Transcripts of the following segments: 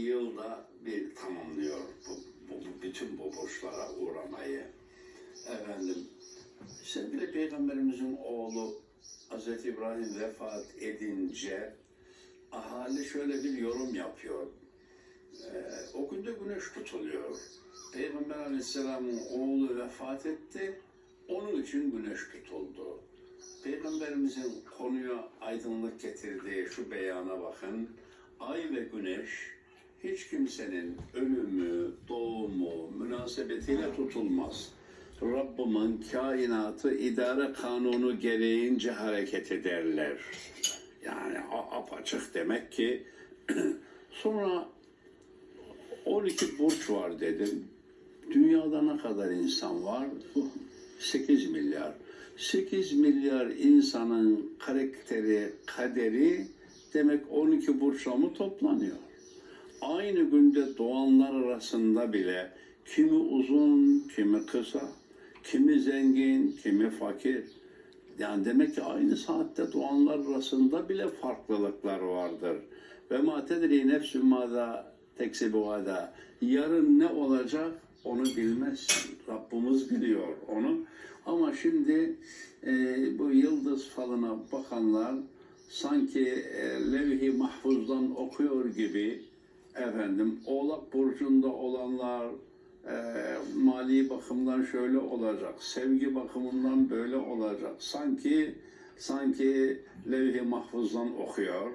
yılda bir tamamlıyor bu, bu, bütün bu borçlara uğramayı. Efendim, sevgili Peygamberimizin oğlu Hazreti İbrahim vefat edince ahali şöyle bir yorum yapıyor. Ee, o günde güneş tutuluyor. Peygamber Aleyhisselam'ın oğlu vefat etti. Onun için güneş tutuldu. Peygamberimizin konuya aydınlık getirdiği şu beyana bakın. Ay ve güneş hiç kimsenin ölümü, doğumu münasebetiyle tutulmaz. Rabbimin kainatı idare kanunu gereğince hareket ederler. Yani apaçık demek ki sonra 12 burç var dedim. Dünyada ne kadar insan var? 8 milyar. 8 milyar insanın karakteri, kaderi demek 12 burçla mı toplanıyor? Aynı günde doğanlar arasında bile kimi uzun, kimi kısa, kimi zengin, kimi fakir. Yani demek ki aynı saatte doğanlar arasında bile farklılıklar vardır. Ve ma tedri nefsün mâzâ teksibu gâdâ. Yarın ne olacak onu bilmezsin. Rabbimiz biliyor onu. Ama şimdi e, bu yıldız falına bakanlar sanki e, levh-i mahfuzdan okuyor gibi efendim Oğlak burcunda olanlar e, mali bakımdan şöyle olacak, sevgi bakımından böyle olacak. Sanki sanki levh-i mahfuzdan okuyor.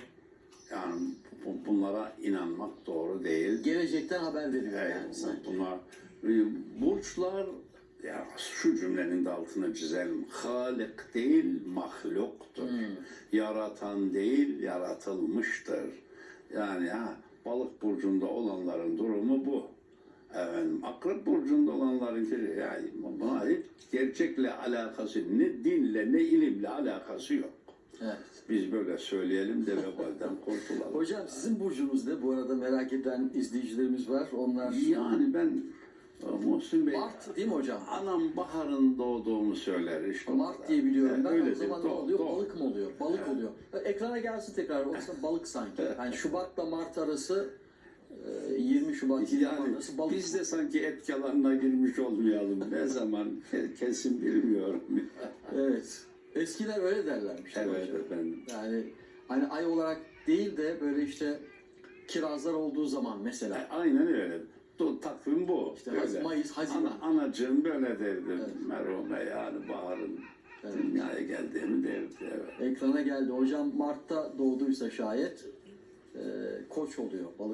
Yani bu- bunlara inanmak doğru değil. Gelecekten haber veriyor Evet, yani sanki. bunlar e, burçlar ya şu cümlenin de altını çizelim. Halik değil, mahluktur. Yaratan değil, yaratılmıştır. Yani ha, balık burcunda olanların durumu bu. Efendim, akrep burcunda olanların ki yani buna hiç gerçekle alakası, ne dinle ne ilimle alakası yok. Evet. Biz böyle söyleyelim de vebalden kurtulalım. Hocam sizin burcunuz ne? Bu arada merak eden izleyicilerimiz var. Onlar Yani ben Muhsin Bey Mart değil mi hocam? anam baharın doğduğumu söyler işte. Mart diye biliyorum ben. o zaman ne oluyor? Balık mı oluyor? Balık oluyor. Ekrana gelsin tekrar. Olsa balık sanki. Yani Şubat'la Mart arası e, 20 Şubat 20 Mart Yani arası balık. biz de sanki et yalanına girmiş olmayalım. Ne zaman ke- kesin bilmiyorum. Evet. Eskiler öyle derlermiş. evet hocam. efendim. Yani hani ay olarak değil de böyle işte kirazlar olduğu zaman mesela. Aynen öyle. Du- takvim bu. İşte Böyle. Mayıs, Haziran. Ana, anacığım böyle derdi. Evet. Merhume yani baharın Evet. dünyaya geldiğimi derdi. Evet. Ekrana geldi. Hocam Mart'ta doğduysa şayet e, koç oluyor. Balık